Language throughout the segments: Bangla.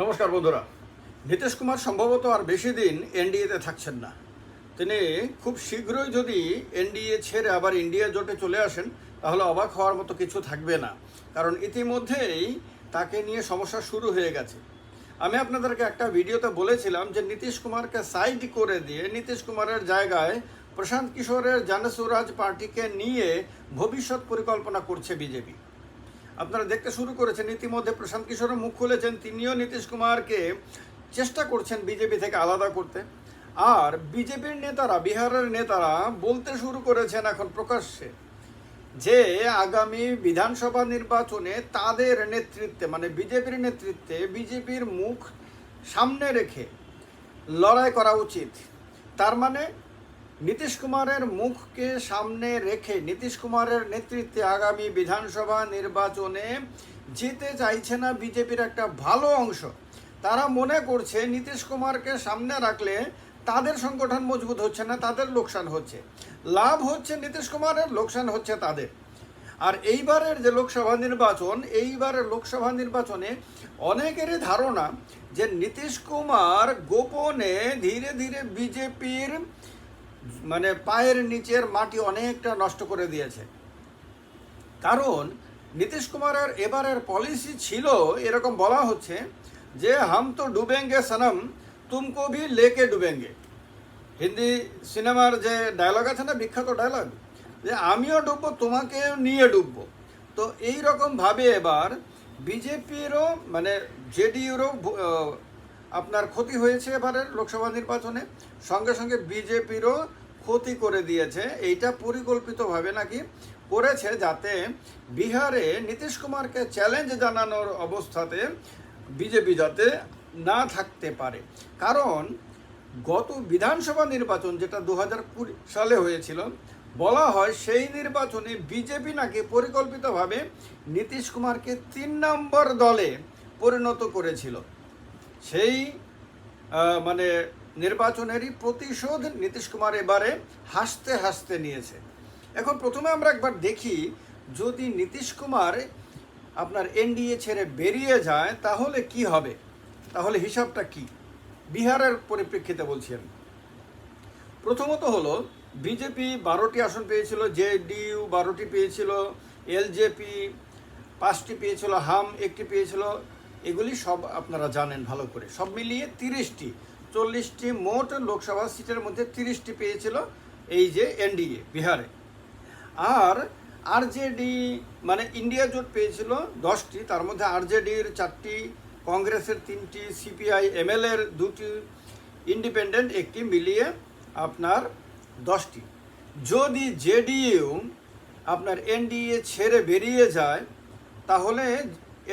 নমস্কার বন্ধুরা। নীতিশ কুমার সম্ভবত আর বেশি দিন এনডিএতে থাকছেন না। তিনি খুব শীঘ্রই যদি এনডিএ ছেড়ে আবার ইন্ডিয়া জোটে চলে আসেন, তাহলে অবাক হওয়ার মতো কিছু থাকবে না। কারণ ইতিমধ্যেই তাকে নিয়ে সমস্যা শুরু হয়ে গেছে। আমি আপনাদেরকে একটা ভিডিওতে বলেছিলাম যে নীতিশ কুমারকে সাইড করে দিয়ে নীতিশ কুমারের জায়গায় প্রশান্ত কিশোরের জনসুরাজ পার্টিকে নিয়ে ভবিষ্যৎ পরিকল্পনা করছে বিজেপি। আপনারা দেখতে শুরু করেছেন, ইতিমধ্যে প্রশান্ত কিশোরের মুখ খুলেছেন, তিনিও নীতিশ কুমারকে চেষ্টা করছেন বিজেপি থেকে আলাদা করতে। আর বিজেপির নেতারা, বিহারের নেতারা বলতে শুরু করেছেন এখন প্রকাশ্যে যে আগামী বিধানসভা নির্বাচনে তাদের নেতৃত্বে মানে বিজেপির নেতৃত্বে বিজেপির মুখ সামনে রেখে লড়াই করা উচিত। তার মানে নীতিশ কুমারের মুখকে সামনে রেখে নীতিশ কুমারের নেতৃত্বে আগামী বিধানসভা নির্বাচনে যেতে চাইছে না বিজেপির একটা ভালো অংশ। তারা মনে করছে নীতিশ কুমারকে সামনে রাখলে তাদের সংগঠন মজবুত হচ্ছে না, তাদের লোকসান হচ্ছে। লাভ হচ্ছে নীতিশ কুমারের, লোকসান হচ্ছে তাদের। আর এইবারের যে লোকসভা নির্বাচন, এইবারের লোকসভা নির্বাচনে অনেকেরই ধারণা যে নীতিশ কুমার গোপনে ধীরে ধীরে বিজেপির মানে পায়ের নিচের মাটি অনেকটা নষ্ট করে দিয়েছে। কারণ নীতিশ কুমারের এবারের পলিসি ছিল, এরকম বলা হচ্ছে যে, হাম তো ডুবেঙ্গে সনম, তুমকো ভি লেকে ডুবেঙ্গে। হিন্দি সিনেমার যে ডায়লগ আছে না, বিখ্যাত ডায়লগ যে, আমিও ডুববো, তোমাকেও নিয়ে ডুববো। তো এই রকম ভাবে এবার বিজেপিরও মানে জেডিইউরও আপনার ক্ষতি হয়েছে এবারের লোকসভা নির্বাচনে। সঙ্গে সঙ্গে বিজেপিরও ক্ষতি করে দিয়েছে। এইটা পরিকল্পিতভাবে নাকি করেছে যাতে বিহারে নীতিশ কুমারকে চ্যালেঞ্জ জানানোর অবস্থাতে বিজেপি যাতে না থাকতে পারে। কারণ গত বিধানসভা নির্বাচন যেটা দু হাজার কুড়ি সালে হয়েছিল, বলা হয় সেই নির্বাচনে বিজেপি নাকি পরিকল্পিতভাবে নীতিশ কুমারকে তিন নম্বর দলে পরিণত করেছিল। সেই মানে নির্বাচনেরই প্রতিশোধ নীতিশ কুমার এবারে হাসতে হাসতে নিয়েছে। এখন প্রথমে আমরা একবার দেখি, যদি নীতিশ কুমার আপনার এনডিএ ছেড়ে বেরিয়ে যায়, তাহলে কি হবে? তাহলে হিসাবটা কি? বিহারের পরিপ্রেক্ষিতে বলছি আমি। প্রথমত হলো, বিজেপি বারোটি আসন পেয়েছিল, জেডিইউ বারোটি পেয়েছিল, এলজেপি পাঁচটি পেয়েছিল, হাম একটি পেয়েছিল এগুলি সব আপনারা জানেন ভালো করে। সব মিলিয়ে তিরিশটি। চল্লিশটি মোট লোকসভা সিটের মধ্যে তিরিশটি পেয়েছিল এই যে এনডিএ, বিহারে। আর আরজেডি মানে ইন্ডিয়া জোট পেয়েছিল দশটি। তার মধ্যে আরজেডির চারটি, কংগ্রেসের তিনটি, সিপিআই, এমএলএর দুটি, ইন্ডিপেন্ডেন্ট একটি মিলিয়ে আপনার দশটি। যদি জেডিইউ আপনার এনডিএ ছেড়ে বেরিয়ে যায়, তাহলে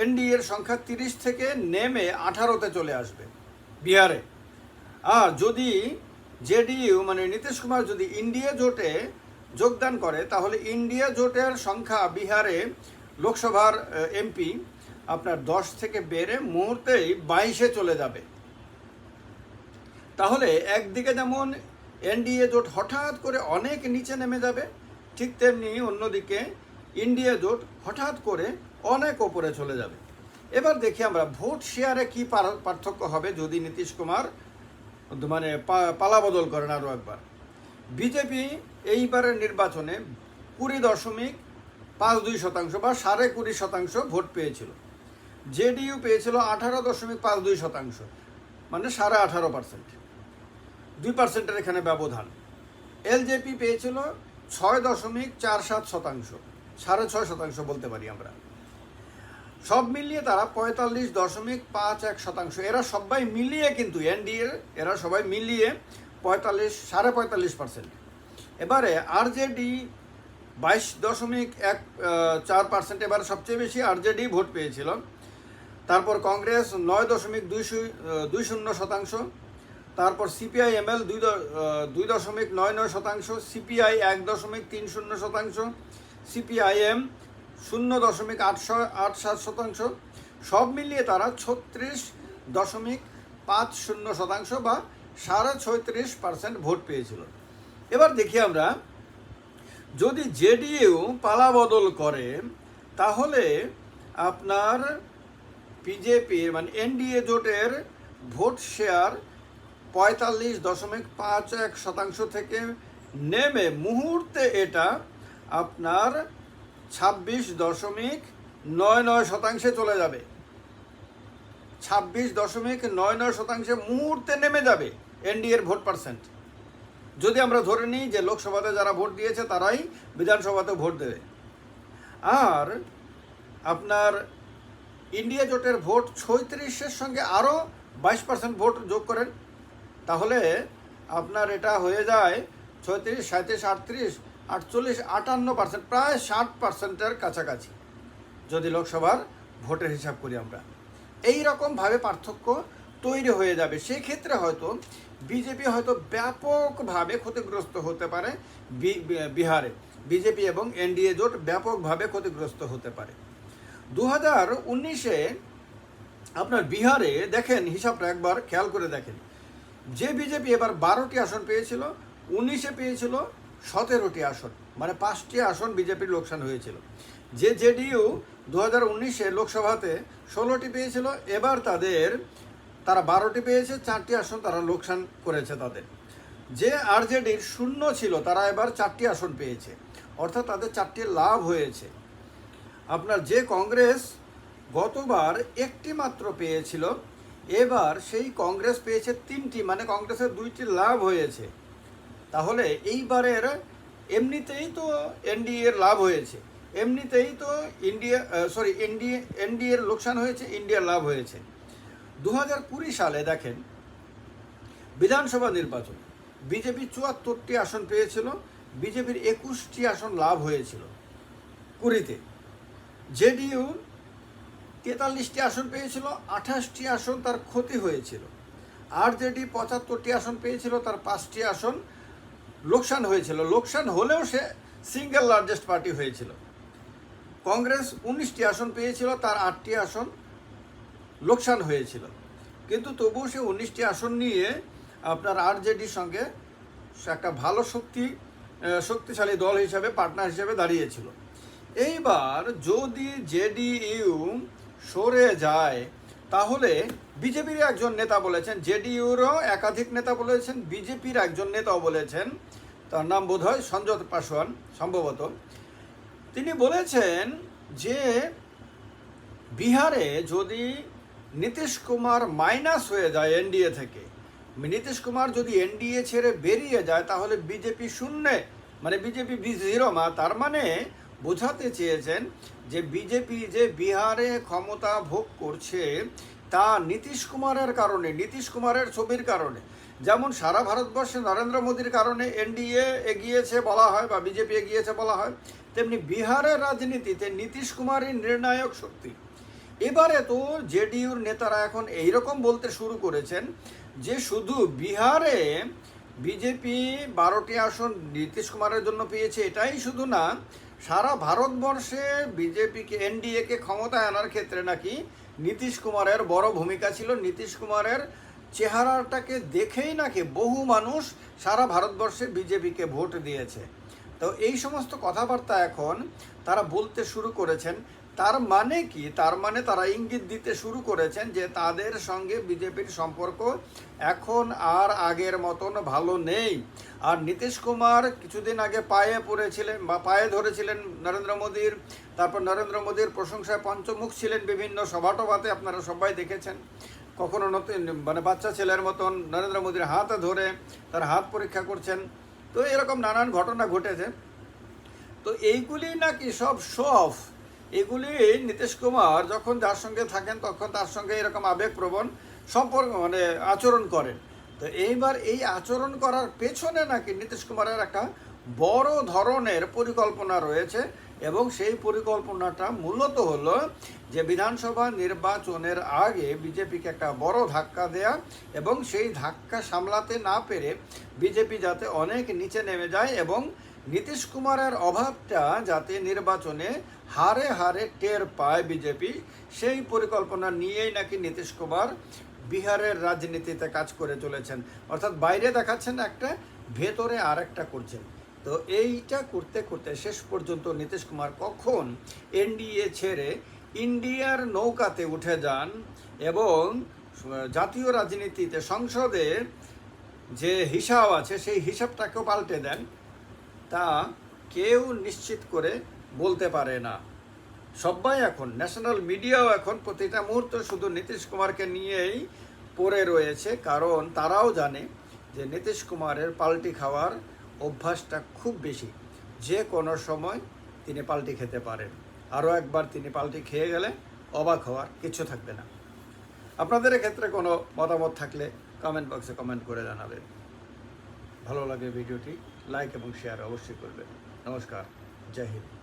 এনডিএর সংখ্যা তিরিশ থেকে নেমে আঠারোতে চলে আসবে বিহারে। আর যদি জেডিইউ মানে নীতিশ কুমার যদি ইন্ডিয়া জোটে যোগদান করে, তাহলে ইন্ডিয়া জোটের সংখ্যা বিহারে লোকসভার এমপি আপনার দশ থেকে বেড়ে মুহূর্তেই বাইশে চলে যাবে। তাহলে একদিকে যেমন এনডিএ জোট হঠাৎ করে অনেক নিচে নেমে যাবে, ঠিক তেমনি অন্যদিকে ইন্ডিয়া জোট হঠাৎ করে অনেক ওপরে চলে যাবে। এবার দেখি আমরা ভোট শেয়ারে কি পার- পার্থক্য হবে যদি নীতিশ কুমার মানে পালাবদল করেন আরও একবার। বিজেপি এইবারের নির্বাচনে কুড়ি দশমিক পাঁচ দুই শতাংশ বা সাড়ে কুড়ি শতাংশ ভোট পেয়েছিল। জেডিইউ পেয়েছিল আঠারো দশমিক পাঁচ দুই শতাংশ মানে সাড়ে আঠারো পার্সেন্ট। দুই পার্সেন্টের এখানে ব্যবধান। এলজেপি পেয়েছিল ছয় দশমিক চার সাত শতাংশ। সাড়ে ছয় শতাংশ বলতে পারি আমরা। সব মিলিয়ে তারা পঁয়তাল্লিশ দশমিক পাঁচ এক শতাংশ। এরা সবাই মিলিয়ে কিন্তু এনডিএ, এরা সবাই মিলিয়ে পঁয়তাল্লিশ, সাড়ে পঁয়তাল্লিশ পার্সেন্ট এবারে আরজেডি বাইশ দশমিক এক চার পার্সেন্ট এবারে সবচেয়ে বেশি আরজেডি ভোট পেয়েছিল। তারপর কংগ্রেস নয় দশমিক দুই দুই শূন্য শতাংশ। তারপর সিপিআই এমএল দুই দ- দুই দশমিক নয় নয় শতাংশ। সিপিআই এক দশমিক তিন শূন্য শতাংশ। সিপিআইএম শূন্য দশমিক আট ছ- আট সাত শতাংশ। সব মিলিয়ে তারা ছত্রিশ দশমিক পাঁচ শূন্য শতাংশ বা সাড়ে ছয়ত্রিশ পার্সেন্ট ভোট পেয়েছিল। এবার দেখি আমরা, যদি জেডিইউ পালা বদল করে, তাহলে আপনার বিজেপির মানে এনডিএ জোটের ভোট শেয়ার পঁয়তাল্লিশ দশমিক পাঁচ এক শতাংশ থেকে নেমে, মুহূর্তে এটা আপনার ছাব্বিশ দশমিক নয় নয় শতাংশে চলে যাবে। ছাব্বিশ দশমিক নয় নয় শতাংশে মুহূর্তে নেমে যাবে এনডিএর ভোট পার্সেন্ট। যদি আমরা ধরে নিই যে লোকসভাতে যারা ভোট দিয়েছে তারাই বিধানসভাতে ভোট দেবে। আর আপনার ইন্ডিয়া জোটের ভোট ছয়ত্রিশের সঙ্গে আরও বাইশ পার্সেন্ট ভোট যোগ করেন, তাহলে আপনার এটা হয়ে যায় ছয়ত্রিশ সাঁত্রিশ আটত্রিশ আটচল্লিশ, আটান্ন পার্সেন্ট, প্রায় ষাট পার্সেন্টের কাছাকাছি যদি লোকসভার ভোটের হিসাব করি আমরা। এই রকমভাবে পার্থক্য তৈরি হয়ে যাবে। সেই ক্ষেত্রে হয়তো বিজেপি হয়তো ব্যাপকভাবে ক্ষতিগ্রস্ত হতে পারে বিহারে। বিজেপি এবং এনডিএ জোট ব্যাপকভাবে ক্ষতিগ্রস্ত হতে পারে। দু হাজার উনিশে আপনার বিহারে দেখেন, হিসাবটা একবার খেয়াল করে দেখেন। যে বিজেপি এবার বারোটি আসন পেয়েছিল, উনিশে পেয়েছিল সতেরোটি আসন মানে পাঁচটি আসন বিজেপির লোকসান হয়েছিল। যে জেডিইউ দু হাজার উনিশে লোকসভাতে ষোলোটি পেয়েছিল, এবার তাদের, তারা বারোটি পেয়েছে, চারটি আসন তারা লোকসান করেছে তাদের। যে আরজেডির শূন্য ছিল, তারা এবার চারটি আসন পেয়েছে। অর্থাৎ তাদের চারটি লাভ হয়েছে। আপনার যে কংগ্রেস গতবার একটি মাত্র পেয়েছিল, এবার সেই কংগ্রেস পেয়েছে তিনটি মানে কংগ্রেসের দুইটি লাভ হয়েছে। তাহলে এইবারের এমনিতেই তো এনডিএর লাভ হয়েছে। এমনিতেই তো ইন্ডিয়া সরি এনডিএ এনডিএর লোকসান হয়েছে ইন্ডিয়ার লাভ হয়েছে। দু হাজার কুড়ি সালে দেখেন, বিধানসভা নির্বাচন, বিজেপি চুয়াত্তরটি আসন পেয়েছিল, বিজেপির একুশটি আসন লাভ হয়েছিল কুড়িতে। জেডিইউ তেতাল্লিশটি আসন পেয়েছিল, আঠাশটি আসন তার ক্ষতি হয়েছিল। আর জেডি পঁচাত্তরটি আসন পেয়েছিল, তার পাঁচটি আসন লোকসান হয়েছিল। লোকসান হলেও সে সিঙ্গেল লার্জেস্ট পার্টি হয়েছিল। কংগ্রেস উনিশটি আসন পেয়েছিল, তার আটটি আসন লোকসান হয়েছিল। কিন্তু তবুও সে উনিশটি আসন নিয়ে আপনার আরজেডির সঙ্গে একটা ভালো শক্তি শক্তিশালী দল হিসাবে পার্টনার হিসাবে দাঁড়িয়েছিল। এইবার যদি জেডিইউ সরে যায় তাহলে বিজেপির একজন নেতা বলেছেন, জেডিইউরও একাধিক নেতা বলেছেন, বিজেপির একজন নেতাও বলেছেন, তার নাম বোধ হয় সঞ্জয় পাসওয়ান সম্ভবত। তিনি বলেছেন যে বিহারে যদি নীতিশ কুমার মাইনাস হয়ে যায় এনডিএ থেকে, নীতিশ কুমার যদি এনডিএ ছেড়ে বেরিয়ে যায়, তাহলে বিজেপি শূন্যে মানে বিজেপি বি জিরো মা, তার মানে বোঝাতে চেয়েছেন যে বিজেপি যে বিহারে ক্ষমতা ভোগ করছে, তা নীতিশ কুমারের কারণে, নীতিশ কুমারের ছবির কারণে। যেমন সারা ভারতবর্ষে নরেন্দ্র মোদীর কারণে এনডিএ এগিয়েছে বলা হয়, বা বিজেপি এগিয়েছে বলা হয়, তেমনি বিহারের রাজনীতিতে নীতিশ কুমারই নির্ণায়ক শক্তি। এবারে তো জেডিইউর নেতারা এখন এইরকম বলতে শুরু করেছেন যে শুধু বিহারে বিজেপি বারোটি আসন নীতিশ কুমারের জন্য পেয়েছে, এটাই শুধু না সারা ভারতবর্ষে বিজেপিকে, এনডিএকে ক্ষমতায় আনার ক্ষেত্রে নাকি নীতিশ কুমারের বড় ভূমিকা ছিল। নীতিশ কুমারের চেহারাটাকে দেখেই নাকি বহু মানুষ সারা ভারতবর্ষে বিজেপিকে ভোট দিয়েছে। তো এই সমস্ত কথাবার্তা এখন তারা বলতে শুরু করেছেন। তার মানে কি? তার মানে তারা ইঙ্গিত দিতে শুরু করেছেন যে তাদের সঙ্গে বিজেপির সম্পর্ক এখন আর আগের মতন ভালো নেই। আর নীতিশ কুমার কিছুদিন আগে পায়ে পড়েছিলেন বা পায়ে ধরেছিলেন নরেন্দ্র মোদীর। তারপর নরেন্দ্র মোদীর প্রশংসায় পঞ্চমুখ ছিলেন বিভিন্ন সভাটভাতে, আপনারা সবাই দেখেছেন। কখনো নতুন মানে বাচ্চা ছেলের মতন নরেন্দ্র মোদীর হাতে ধরে তার হাত পরীক্ষা করছেন। তো এরকম নানান ঘটনা ঘটেছে। তো এইগুলি নাকি সব শো অফ এগুলি নীতিশ কুমার যখন যার সঙ্গে থাকেন, তখন তার সঙ্গে এরকম আবেগপ্রবণ সম্পর্ক মানে আচরণ করেন। তো এইবার এই আচরণ করার পেছনে নাকি নীতিশ কুমারের একটা বড় ধরনের পরিকল্পনা রয়েছে এবং সেই পরিকল্পনাটা মূলত হলো যে বিধানসভা নির্বাচনের আগে বিজেপিকে একটা বড় ধাক্কা দেয়া এবং সেই ধাক্কা সামলাতে না পেরে বিজেপি যাতে অনেক নিচে নেমে যায় এবং নীতিশ কুমারের অভাবটা যাতে নির্বাচনে হারে হারে টের পায় বিজেপি, সেই পরিকল্পনা নিয়েই নাকি নীতিশ কুমার বিহারের রাজনীতিতে কাজ করে চলেছেন। অর্থাৎ বাইরে দেখাচ্ছেন একটা, ভেতরে আর একটা করছেন। তো এইটা করতে করতে শেষ পর্যন্ত নীতিশ কুমার কখন এনডিএ ছেড়ে ইন্ডিয়ার নৌকাতে উঠে যান এবং জাতীয় রাজনীতিতে সংসদে যে হিসাব আছে, সেই হিসাবটাকেও পাল্টে দেন, তা কেউ নিশ্চিত করে বলতে পারে না। সবাই এখন ন্যাশনাল মিডিয়াও এখন প্রতিটা মুহূর্ত শুধু নীতিশ কুমারকে নিয়েই পড়ে রয়েছে, কারণ তারাও জানে যে নীতিশ কুমারের পাল্টি খাওয়ার অভ্যাসটা খুব বেশি। যে কোনো সময় তিনি পাল্টি খেতে পারেন। আরও একবার তিনি পাল্টি খেয়ে গেলে অবাক হওয়ার কিছু থাকবে না। আপনাদের ক্ষেত্রে কোনো মতামত থাকলে কমেন্ট বক্সে কমেন্ট করে জানাবেন। ভালো লাগে ভিডিওটি লাইক এবং শেয়ার অবশ্যই করবেন। নমস্কার, জয় হিন্দ।